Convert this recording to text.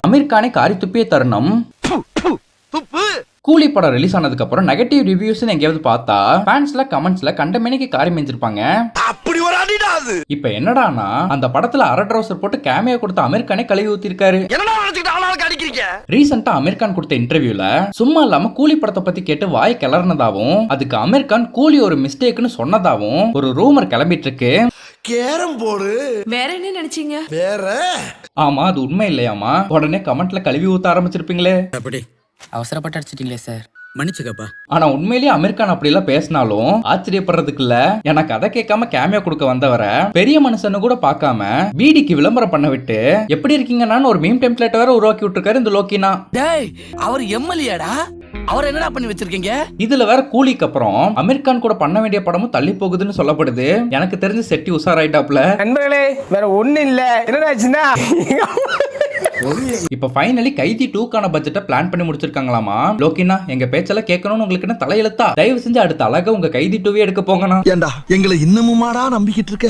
அமீர் கானை காரி துப்பிய தருணம். கூலி படம் ரிலீஸ் ஆனதுக்கு அப்புறம் நெகட்டிவ் ரிவ்யூஸ் எங்கேயாவது பார்த்தா ஃபேன்ஸ்ல கமெண்ட்ஸ்ல கண்டமேனிக்கு காரி மெஞ்சிருப்பாங்க அப்படி ஒரு அடிடா அது. இப்ப என்னடானா அந்த படத்துல அரை ட்ரௌசர் போட்டு கேமியா கொடுத்த அமீர் கானே கழுவி ஊத்திருக்காரு. ரீசெண்டா அமீர் கான் கொடுத்த இன்டர்வியூல சும்மா இல்லாம கூலி படத்தை பத்தி கேட்டு வாய் கிளறினதாவும் அதுக்கு அமீர் கான் கூலி ஒரு மிஸ்டேக்னு சொன்னதாவும் ஒரு ரூமர் கிளம்பிட்டு இருக்கு. கேரம் போடு வேற என்ன நினைச்சீங்க? வேற? ஆமா அது உண்மை இல்லையாமா உடனே கமெண்ட்ல கழுவி ஊத்த ஆரம்பிச்சிருப்பீங்களே. அப்படி. அவசரப்பட்டு அடிச்சிட்டீங்களே சார். மன்னிச்சுக்கப்பா. ஆனா உண்மையிலேயே அமீர் கான் அப்படி எல்லாம் பேசினாலும் ஆச்சரியப்படுறதுக்கு இல்ல எனக்கு கதை கேட்காம கேமியா கொடுக்க வந்தவரை பெரிய மனுஷன்னு கூட பார்க்காம பீடிக்கு விளம்பரம் பண்ண விட்டு எப்படி இருக்கீங்கன்னு ஒரு மீம் டெம்ப்ளேட் வேற உருவாக்கி விட்டுருக்காரு இந்த லோக்கினா. டேய் அவர் எம்எல்ஏடா? அவர் என்னடா பண்ணி வச்சிருக்கீங்க? இதுல வேற கூலிக்கு அப்புறம் அமீர் கான் கூட பண்ண வேண்டிய படமும் தள்ளி போகுதுன்னு சொல்லப்படுது. எனக்கு தெரிஞ்சு செட்டி உஷாராயிட்டாப்ல. நண்பர்களே வேற ஒண்ணு இல்ல. என்னடாச்சுன்னா இப்ப ஃபைனலி கைதி டூக்கான பட்ஜெட்டை பிளான் பண்ணி முடிச்சிருக்காங்களாமா? லோக்கினா எங்க பேச்செல்லாம் கேட்கணும்னு உங்களுக்கு என்ன தலையெழுத்தா? தயவு செஞ்சு அடுத்த அழகா உங்க கைதி டூவே எடுக்க போங்கண்ணா. ஏண்டா எங்களை இன்னமுமாடா நம்பிக்கிட்டு இருக்க?